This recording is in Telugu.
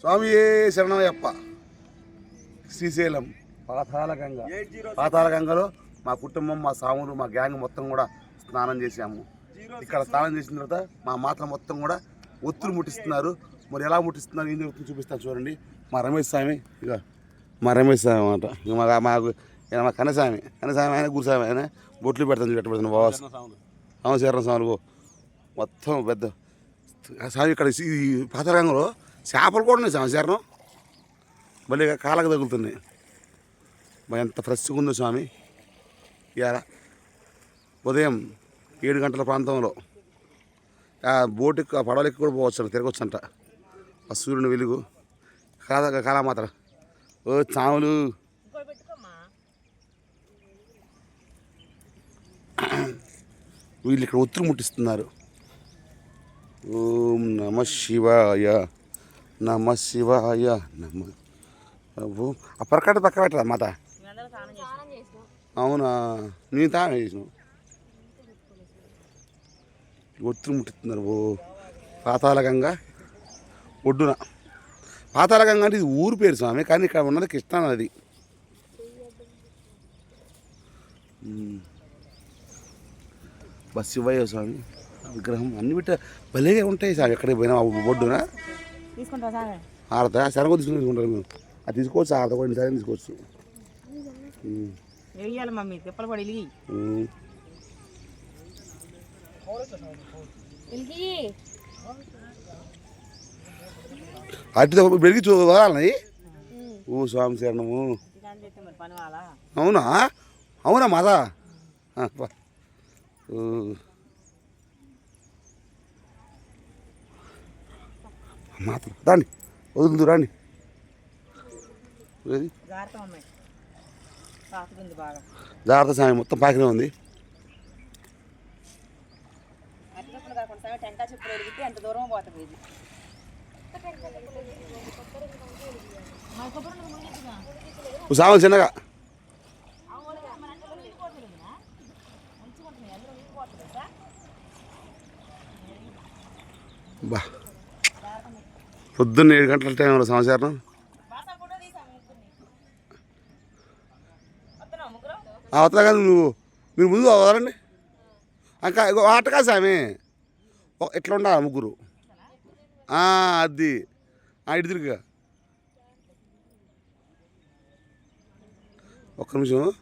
స్వామి శరణమయ్యప్ప. శ్రీశైలం పాతాల గంగ పాతాల గంగలో మా కుటుంబం మా సాములు మా గ్యాంగ్ మొత్తం కూడా స్నానం చేశాము. ఇక్కడ స్నానం చేసిన తర్వాత మా మాత మొత్తం కూడా ఒత్తులు ముట్టిస్తున్నారు. మరి ఎలా ముట్టిస్తున్నారు ఏం జరుగుతుందో చూపిస్తాను చూడండి. మా రమేష్ స్వామి ఇక మా రమేష్ స్వామి అన్నమాట. ఇక మా మాకు మా కనస్వామి కనస్వామి ఆయన గురుస్వామి ఆయన. బొట్లు పెడతాను చూడ పెడతాను. బాస్ అవును శరణం స్వాములు మొత్తం పెద్ద స్వామి ఇక్కడ ఈ పాతరంగంలో చేపలు కూడా ఉన్నాయి స్వామి శరణం. భలే కాళ్ళకు తగులుతున్నాయి. మరి ఎంత ఫ్రెష్గా ఉందో స్వామి. ఇలా ఉదయం ఏడు గంటల ప్రాంతంలో ఆ బోట్ ఆ పడవలు కూడా పోవచ్చు తిరగచ్చు అంట ఆ సూర్యుని వెలుగు. కాదా కాలా మాత్రం. ఓ చాములు వీళ్ళు ఇక్కడ ఒత్తిడి ముట్టిస్తున్నారు. ఓం నమ శివాయ. నమ శివాయ నమ ఓ ఆ పరకట్ట పక్క పెట్టరా మాత? అవునా? నేను తానే చేసిన ఒత్తులు ముట్టిస్తున్నారు ఓ. పాతాల గంగ ఒడ్డున. పాతాల గంగ అంటే ఇది ఊరు పేరు స్వామి కానీ ఇక్కడ ఉన్నది కృష్ణా నది. బస్ శివయ్య స్వామి విగ్రహం అన్ని బిట్ట భలేగా ఉంటాయి స్వామి ఎక్కడికి పోయినా. ఒడ్డున ఒడ్డున తీసుకుంటా సార్ ఆడతా సరగ తీసుకుని తీసుకుంటారు మేము అది తీసుకోవచ్చు ఆడతా కూడా సరే తీసుకోవచ్చు ఉమ్. వెయ్యాలి మమ్మీ తిప్పలు పడి ఇలిగి ఉమ్. అటు బెరిగి చూడాలి ఓ స్వామి శరణము దాని చేస్తే మరి పని వాళ్ళ అవునా అవునా మాదా ఆ, పా. ఓ. మాత రాండి వదులుదు రాండి? జాగ్రత్త స్వామి మొత్తం పాకినే ఉంది అట్లప్పుడు కాకుండా సార్ టెంకా చెప్పులు ఎరిగితే ఎంత దూరం పోతుంది ఇది ఓ స్వామి చిన్నగా బా పొద్దున్న ఏడు గంటల టైంలో సమాచారం? అవుతా కాదు నువ్వు. మీరు ముందు వదలండి. ఇంకా ఆట కాదు సామి. ఎట్లా ఉండాలి ముగ్గురు? అది. ఆ, ఒక్క నిమిషం.